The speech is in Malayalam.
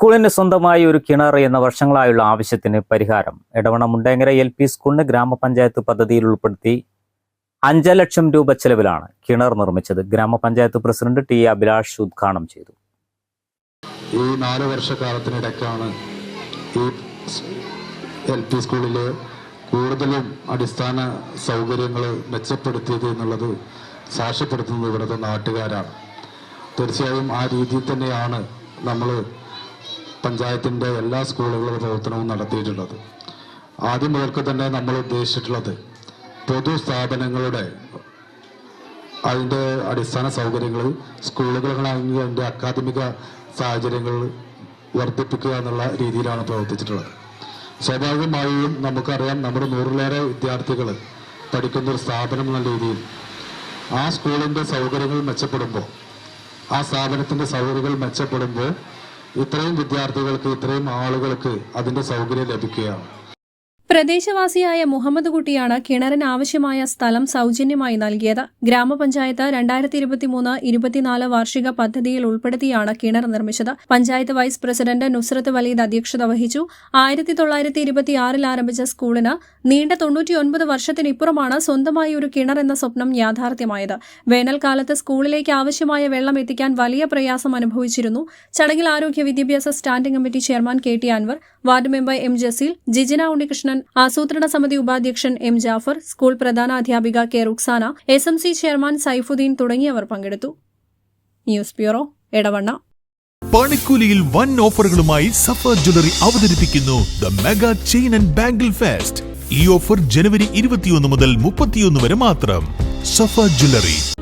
സ്കൂളിന് സ്വന്തമായി ഒരു കിണർ എന്ന വർഷങ്ങളായുള്ള ആവശ്യത്തിന് പരിഹാരം. ഇടവണ മുണ്ടേങ്ങര എൽ പി സ്കൂളിന് ഗ്രാമപഞ്ചായത്ത് പദ്ധതിയിൽ ഉൾപ്പെടുത്തി അഞ്ച് ലക്ഷം രൂപ ചെലവിലാണ് കിണർ നിർമ്മിച്ചത്. ഗ്രാമപഞ്ചായത്ത് പ്രസിഡന്റ് ടി അഭിലാഷ് ഉദ്ഘാടനം ചെയ്തു. ഈ നാല് വർഷക്കാലത്തിനിടയ്ക്കാണ് ഈ എൽ പി സ്കൂളിൽ കൂടുതലും അടിസ്ഥാന സൗകര്യങ്ങൾ മെച്ചപ്പെടുത്തിയത് എന്നുള്ളത് സാക്ഷ്യപ്പെടുത്തുന്നത് ഇവിടുത്തെ നാട്ടുകാരാണ്. തീർച്ചയായും ആ രീതിയിൽ തന്നെയാണ് നമ്മൾ പഞ്ചായത്തിന്റെ എല്ലാ സ്കൂളുകളിലും പ്രവർത്തനവും നടത്തിയിട്ടുള്ളത്. ആദ്യം മുതൽക്ക് തന്നെ നമ്മൾ ഉദ്ദേശിച്ചിട്ടുള്ളത് പൊതു സ്ഥാപനങ്ങളുടെ അതിന്റെ അടിസ്ഥാന സൗകര്യങ്ങൾ സ്കൂളുകളാണെങ്കിൽ അതിന്റെ അക്കാദമിക സാഹചര്യങ്ങൾ വർദ്ധിപ്പിക്കുക എന്നുള്ള രീതിയിലാണ് പ്രവർത്തിച്ചിട്ടുള്ളത്. സ്വാഭാവികമായും നമുക്കറിയാം നമ്മുടെ നൂറിലേറെ വിദ്യാർത്ഥികൾ പഠിക്കുന്ന ഒരു സ്ഥാപനം എന്ന രീതിയിൽ ആ സ്കൂളിന്റെ സൗകര്യങ്ങൾ മെച്ചപ്പെടുമ്പോൾ ആ സ്ഥാപനത്തിന്റെ സൗകര്യങ്ങൾ മെച്ചപ്പെടുമ്പോൾ ഇത്രയും വിദ്യാർത്ഥികൾക്ക് ഇത്രയും ആളുകൾക്ക് അതിന്റെ സൗകര്യം ലഭിക്കുകയാണ്. പ്രദേശവാസിയായ മുഹമ്മദ് കുട്ടിയാണ് കിണറിന് ആവശ്യമായ സ്ഥലം സൗജന്യമായി നൽകിയത്. ഗ്രാമപഞ്ചായത്ത് രണ്ടായിരത്തി ഇരുപത്തിമൂന്ന് ഇരുപത്തിനാല് വാർഷിക പദ്ധതിയിൽ ഉൾപ്പെടുത്തിയാണ് കിണർ നിർമ്മിച്ചത്. പഞ്ചായത്ത് വൈസ് പ്രസിഡന്റ് നുസ്രത്ത് വലീദ് അധ്യക്ഷത വഹിച്ചു. ആയിരത്തി തൊള്ളായിരത്തി ഇരുപത്തിയാറിൽ ആരംഭിച്ച സ്കൂളിന് നീണ്ട തൊണ്ണൂറ്റിയൊൻപത് വർഷത്തിനിപ്പുറമാണ് സ്വന്തമായി ഒരു കിണർ എന്ന സ്വപ്നം യാഥാർത്ഥ്യമായത്. വേനൽക്കാലത്ത് സ്കൂളിലേക്ക് ആവശ്യമായ വെള്ളം എത്തിക്കാൻ വലിയ പ്രയാസം അനുഭവിച്ചിരുന്നു. ചടങ്ങിൽ ആരോഗ്യ വിദ്യാഭ്യാസ standing committee chairman K T Anwar ward member M Jaseel Jijina Unnikrishnan ആസൂത്രണ സമിതി ഉപാധ്യക്ഷൻ എം ജാഫർ സ്കൂൾ പ്രധാന അധ്യാപിക K Ruksana S M C chairman Saifuddin തുടങ്ങിയവർ പങ്കെടുത്തു. News bureau Edavanna. പണിക്കൂലിയിൽ വൻ ഓഫറുകളുമായി സഫർ ജ്വല്ലറി അവതരിപ്പിക്കുന്നു the mega chain and bangle fest. ഈ ഓഫർ ജനുവരി ഇരുപത്തിയൊന്ന് മുതൽ മുപ്പത്തിയൊന്ന് വരെ മാത്രം. സഫർ ജ്വല്ലറി.